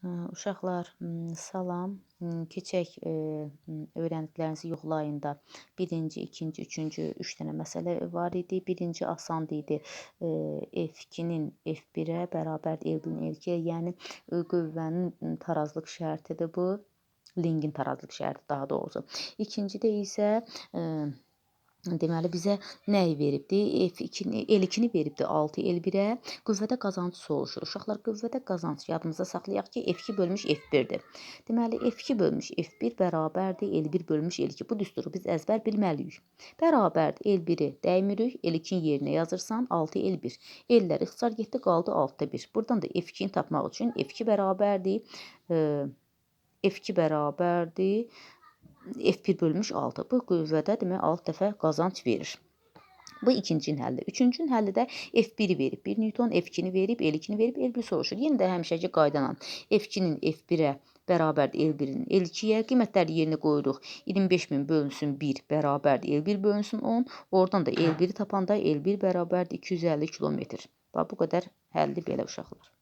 Uşaqlar, salam. Keçək öyrəndiklərinizi yoxlayın da. Birinci, ikinci, üçüncü, üç dənə məsələ var idi. Birinci asan idi. F2-nin F1-ə bərabərdir L1-in L2-yə, yəni qüvvənin tarazlıq şərtidir bu. Lingin tarazlıq şərti daha doğrusu. İkincidə isə deməli bizə nəyi veribdi? F2-ni, L2-ni veribdi 6 L1-ə. Qüvvədə qazancı soruşur. Uşaqlar, qüvvədə qazanc yadımızda saxlayaq ki, F2 bölmüş F1-dir. Deməli, F2 bölmüş F1 bərabərdir L1 bölmüş L2. Bu düsturu biz əzbər bilməliyik. Bərabərdir L1-i dəymirik, L2-nin yerinə yazırsan 6 L1. L-lər ixtisar getdi, qaldı 6-da 1. Buradan da F2-ni tapmaq üçün F2 bərabərdir F2 bərabərdir F1 bölmüş 6. Bu qüvvədə demək 6 dəfə qazanc verir. Bu ikincinin həlli. Üçüncünün həlli də F1-i verib. 1 Newton F2-ni verib, L2-ni verib, L1 soruşur. Yenə də həmişəki qayda ilə F2-nin F1-ə bərabərdir L1-in L2-yə. Qiymətləri yerinə qoyuruq. 25000 bölünsün 1 bərabərdir L1 bölünsün 10. Oradan da L1-i tapanda L1 bərabərdir 250 kilometr. Bax bu qədər həlli belə uşaqlar.